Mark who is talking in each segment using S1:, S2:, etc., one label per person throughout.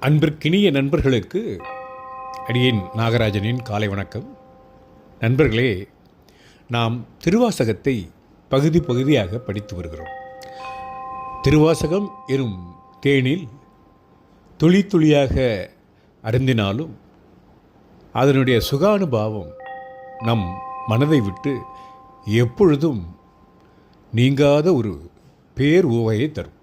S1: அன்பிற்கினிய நண்பர்களுக்கு அடியேன் நாகராஜனின் காலை வணக்கம். நண்பர்களே நாம் திருவாசகத்தை பகுதி பகுதியாக படித்து வருகிறோம். திருவாசகம் எனும் தேனில் துளி துளியாக அருந்தினாலும் அதனுடைய சுகானுபாவம் நம் மனதை விட்டு எப்பொழுதும் நீங்காத ஒரு பேர் ஓவையை தரும்.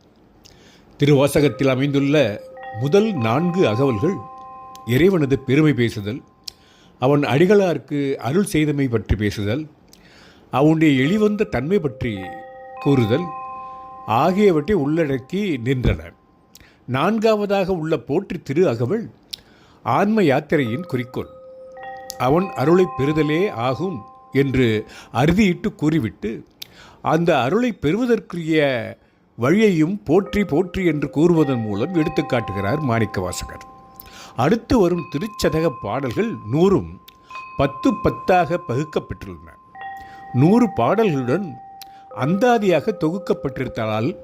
S1: திருவாசகத்தில் அமைந்துள்ள முதல் நான்கு அகவல்கள் இறைவனது பெருமை பேசுதல் அவன் அடிகளாருக்கு அருள் செய்தமை பற்றி பேசுதல் அவனுடைய எளிவந்த தன்மை பற்றி கூறுதல் ஆகியவற்றை உள்ளடக்கி நின்றன. நான்காவதாக உள்ள போற்றி திரு அகவல் ஆன்ம யாத்திரையின் குறிக்கோள். அவன் அருளை பெறுதலே ஆகும் என்று அறுதியிட்டு கூறிவிட்டு அந்த அருளை பெறுவதற்குரிய வழியையும் போற்றி போற்றி என்று கூறுவதன் மூலம் எடுத்துக்காட்டுகிறார் மாணிக்கவாசகர். அடுத்து வரும் திருச்சதக பாடல்கள் நூறும் பத்து பத்தாக பகுக்கப்பட்டுள்ளன நூறு பாடல்களுடன் அந்தாதியாக தொகுக்கப்பட்டிருந்தால்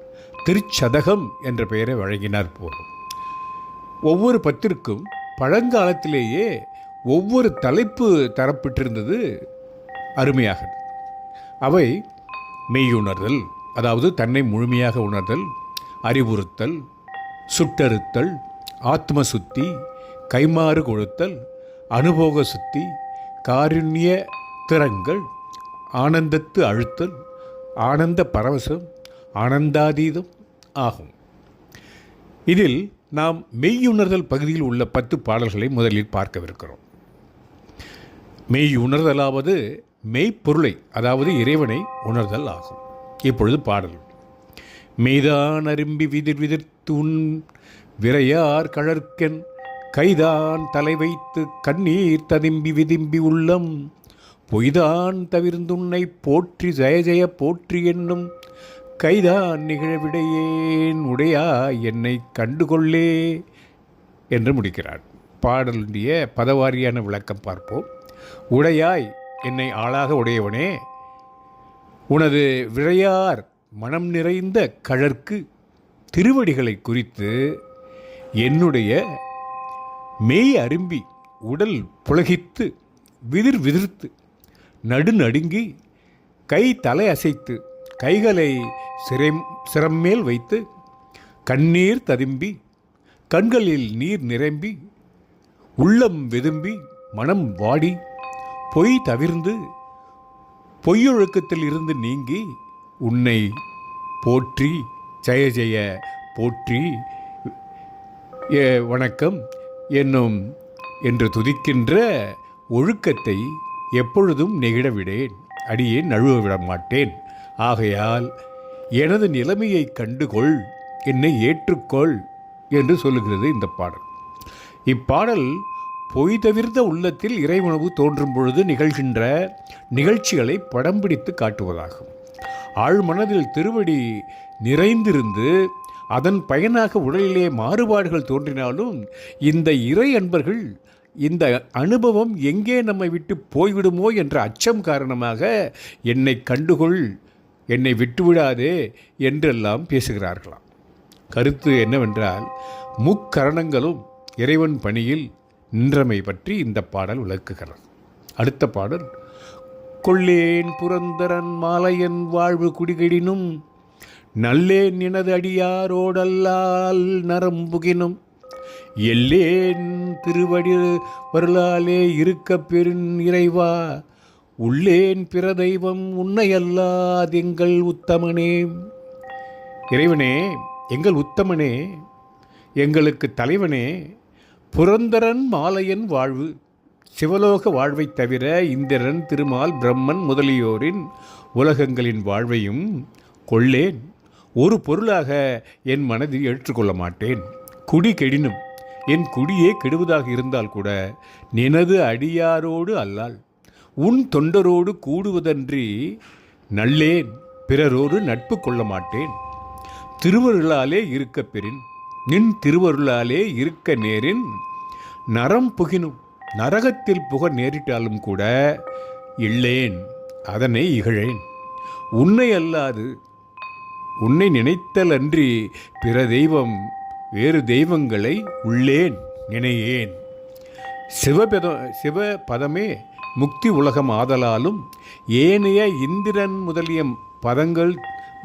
S1: திருச்சதகம் என்ற பெயரை வழங்கினார் போதும் ஒவ்வொரு பத்திற்கும் பழங்காலத்திலேயே ஒவ்வொரு தலைப்பு தரப்பட்டிருந்தது அருமையாக அவை மெய்யுணர்தல் அதாவது தன்னை முழுமையாக உணர்தல் அறிவுறுத்தல் சுட்டறுத்தல் ஆத்ம சுத்தி கைமாறு கொழுத்தல் அனுபோக சுத்தி காருண்ய திறங்கள் ஆனந்தத்து அழுத்தல் ஆனந்த பரவசம் ஆனந்தாதீதம் ஆகும். இதில் நாம் மெய்யுணர்தல் பகுதியில் உள்ள பத்து பாடல்களை முதலில் பார்க்கவிருக்கிறோம். மெய்யுணர்தலாவது மெய்ப்பொருளை அதாவது இறைவனை உணர்தல் ஆகும். இப்பொழுது பாடல். மெய்தான் அரும்பி விதிர் விதிர்த்து உன் விரையார் கழற்கன் கைதான் தலை வைத்து கண்ணீர் ததும்பி விதிம்பி உள்ளம். பொய்தான் தவிர்ந்துன்னை போற்றி ஜெய ஜெய போற்றி என்னும் கைதான் நிகழவிடையேன் உடையா என்னை கண்டுகொள்ளே என்று முடிக்கிறார். பாடலுடைய பதவாரியான விளக்கம் பார்ப்போம். உடையாய் என்னை ஆளாக உடையவனே உனது விழையார் மனம் நிறைந்த கழற்கு திருவடிகளை குறித்து என்னுடைய மெய் அரும்பி உடல் புலகித்து விதிர் விதிர்த்து நடுநடுங்கி கை தலை அசைத்து கைகளை சிரம் சிரம்மேல் வைத்து கண்ணீர் ததும்பி கண்களில் நீர் நிரம்பி உள்ளம் வெதும்பி மனம் வாடி பொய் தவிர்ந்து பொய்யொழுக்கத்தில் இருந்து நீங்கி உன்னை போற்றி ஜெய ஜெய போற்றி ஏ, வணக்கம் என்னும் என்று துதிக்கின்ற ஒழுக்கத்தை எப்பொழுதும் நெகிடவிடேன் அடியே நழுவ விட மாட்டேன் ஆகையால் எனது நிலைமையை கண்டுகொள் என்னை ஏற்றுக்கொள் என்று சொல்லுகிறது இந்த பாடல். இப்பாடல் பொய் தவிர்ந்த உள்ளத்தில் இறைவுணவு தோன்றும் பொழுது நிகழ்கின்ற நிகழ்ச்சிகளை படம் பிடித்து காட்டுவதாகும். ஆழ்மனதில் திருவடி நிறைந்திருந்து அதன் பயனாக உடலிலே மாறுபாடுகள் தோன்றினாலும் இந்த இறை அன்பர்கள் இந்த அனுபவம் எங்கே நம்மை விட்டு போய்விடுமோ என்ற அச்சம் காரணமாக என்னை கண்டுகொள் என்னை விட்டுவிடாதே என்றெல்லாம் பேசுகிறார்களாம். கருத்து என்னவென்றால் முக்கரணங்களும் இறைவன் பணியில் நின்றமை பற்றி இந்த பாடல் விளக்குகிறது. அடுத்த பாடல் கொள்ளேன் புரந்தரன் மாலையன் வாழ்வு குடிகடினும் நல்லேன் எனது அடியாரோடல்லால் நரம்புகினும் எல்லேன் திருவடி வருளாலே இருக்க பெருன் இறைவா உள்ளேன் பிற தெய்வம் உன்னையல்லாது எங்கள் உத்தமனே. இறைவனே எங்கள் உத்தமனே எங்களுக்கு தலைவனே புரந்தரன் மாலையன் வாழ்வு. சிவலோக வாழ்வைத் தவிர இந்திரன் திருமால் பிரம்மன் முதலியோரின் உலகங்களின் வாழ்வையும் கொள்ளேன். ஒரு பொருளாக என் மனதில் ஏற்றுக்கொள்ள மாட்டேன். குடி கெடினும். என் குடியே கெடுவதாக இருந்தால் கூட நினது அடியாரோடு அல்லால். உன் தொண்டரோடு கூடுவதன்றி நல்லேன். பிறரோடு நட்பு கொள்ள மாட்டேன். திருவருளாலே இருக்கப் பெறின். நின் திருவருளாலே இருக்க நேரின் நரம் புகினும் நரகத்தில் புக நேரிட்டாலும் கூட இல்லேன் அதனை இகழேன். உன்னை அல்லாது உன்னை நினைத்தல் அன்றி பிற தெய்வம் வேறு தெய்வங்களை உள்ளேன் நினையேன். சிவபத சிவபதமே முக்தி உலகம் ஆதலாலும் ஏனைய இந்திரன் முதலிய பதங்கள்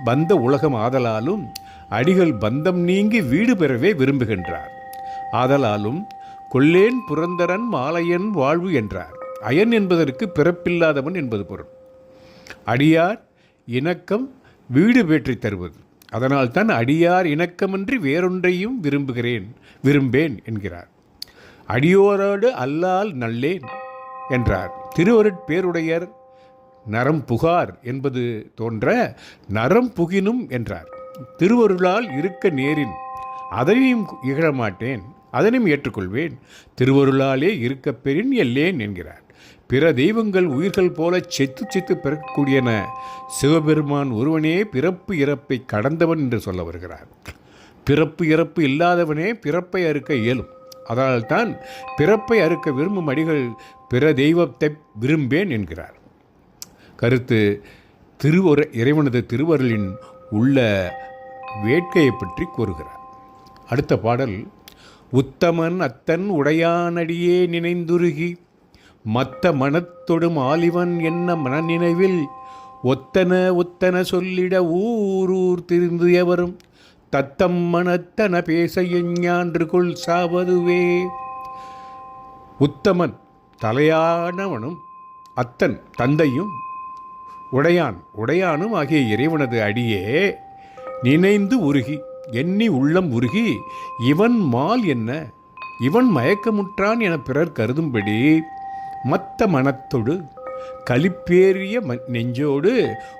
S1: வந்த உலகம் ஆதலாலும் அடிகள் பந்தம் நீங்கி வீடு பெறவே விரும்புகின்றார். ஆதலாலும் கொள்ளேன் புரந்தரன் மாலையன் வாழ்வு என்றார். அயன் என்பதற்கு பிறப்பில்லாதவன் என்பது பொருள். அடியார் இணக்கம் வீடு பேற்றித் தருவது. அதனால்தான் அடியார் இணக்கமின்றி வேறொன்றையும் விரும்புகிறேன் விரும்பேன் என்கிறார். அடியோரோடு அல்லால் நல்லேன் என்றார். திருவருட்பேருடையர் நரம் புகார் என்பது தோன்ற நரம் புகினும் என்றார். திருவருளால் இருக்க நேரின் அதனையும் இகழமாட்டேன் அதனையும் ஏற்றுக்கொள்வேன். திருவருளாலே இருக்க பெறின் எல்லேன் என்கிறார். பிற தெய்வங்கள் உயிர்கள் போல செத்து செத்து பிறக்கக்கூடியன. சிவபெருமான் ஒருவனே பிறப்பு இறப்பை கடந்தவன் என்று சொல்ல வருகிறார். பிறப்பு இறப்பு இல்லாதவனே பிறப்பை அறுக்க இயலும். அதனால்தான் பிறப்பை அறுக்க விரும்பும் அடிகள் பிற தெய்வத்தை விரும்பேன் என்கிறார். கருத்து திருவரு இறைவனது திருவருளின் உள்ள வேட்கையை பற்றி கூறுகிறார். அடுத்த பாடல் உத்தமன் அத்தன் உடையானடியே நினைந்துருகி மத்த மனத்தொடும் ஆலிவன் என்ன மனநினைவில் ஒத்தன ஒத்தன சொல்லிட ஊரூர் ஊர் எவரும் தத்தம் மனத்தன பேச எஞ்ஞான்று சாவதுவே. உத்தமன் தலையானவனும் அத்தன் தந்தையும் உடையான் உடையானும் ஆகிய இறைவனது அடியே நினைந்து உருகி எண்ணி உள்ளம் உருகி இவன் மால் என்ன? இவன் மயக்கமுற்றான் என பிறர் கருதும்படி மத்த மனத்தொடு கலிப்பேறிய ம- நெஞ்சோடு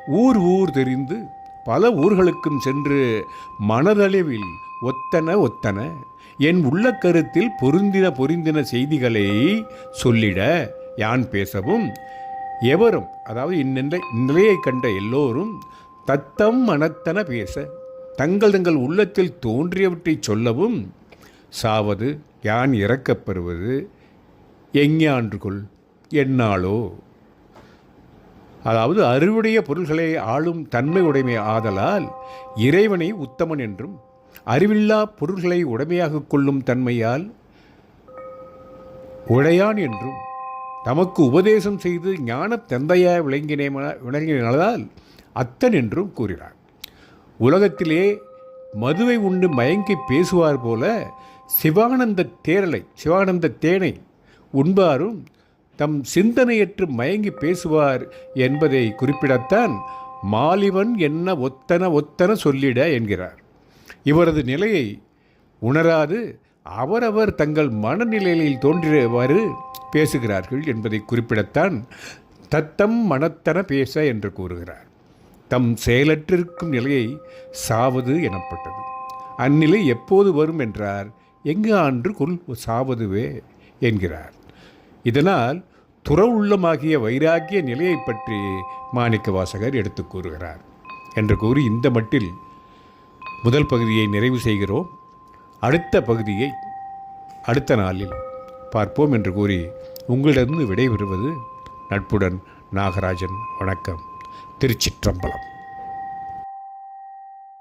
S1: ஊர் ஊர் தெரிந்து பல ஊர்களுக்கும் சென்று மனதளவில் ஒத்தன ஒத்தன என் உள்ள கருத்தில் பொருந்தின பொருந்தின செய்திகளை சொல்லிட யான் பேசவும் எவரும் அதாவது இந்நிலை இந்நிலையை கண்ட எல்லோரும் தத்தம் மனத்தன பேச தங்கள் தங்கள் உள்ளத்தில் தோன்றியவற்றை சொல்லவும் சாவது யான் இறக்கப்பெறுவது எஞ்ஞான்றுகொள் என்னாலோ? அதாவது அறிவுடைய பொருள்களை ஆளும் தன்மை உடைமை ஆதலால் இறைவனை உத்தமன் என்றும் அறிவில்லா பொருள்களை உடைமையாக கொள்ளும் தன்மையால் உடையான் என்றும் தமக்கு உபதேசம் செய்து ஞான தந்தையாக விளங்கினே விளங்கினால்தான் அத்தன் என்றும் கூறினார். உலகத்திலே மதுவை உண்டு மயங்கி பேசுவார் போல சிவானந்த தேரலை சிவானந்த தேனை உண்பாரும் தம் சிந்தனையற்று மயங்கி பேசுவார் என்பதை குறிப்பிடத்தான் மாலிவன் என்ன ஒத்தன ஒத்தன சொல்லிட என்கிறார். இவரது நிலையை உணராது அவரவர் தங்கள் மனநிலையில் தோன்றியவாறு பேசுகிறார்கள் என்பதை குறிப்பிடத்தான் தத்தம் மனத்தன பேச என்று கூறுகிறார். தம் செயலற்றிருக்கும் நிலையை சாவது எனப்பட்டது. அந்நிலை எப்போது வரும் என்றார்? எங்கு ஆன்று கொல் சாவதுவே? என்கிறார். இதனால் துறவுள்ளமாகிய வைராக்கிய நிலையை பற்றி மாணிக்க வாசகர் எடுத்து கூறுகிறார் என்று கூறி இந்த மட்டில் முதல் பகுதியை நிறைவு செய்கிறோம். அடுத்த பகுதியை அடுத்த நாளில் பார்ப்போம் என்று கூறி உங்களிடமிருந்து விடைபெறுவது நட்புடன் நாகராஜன். வணக்கம். திருச்சிற்றம்பலம்.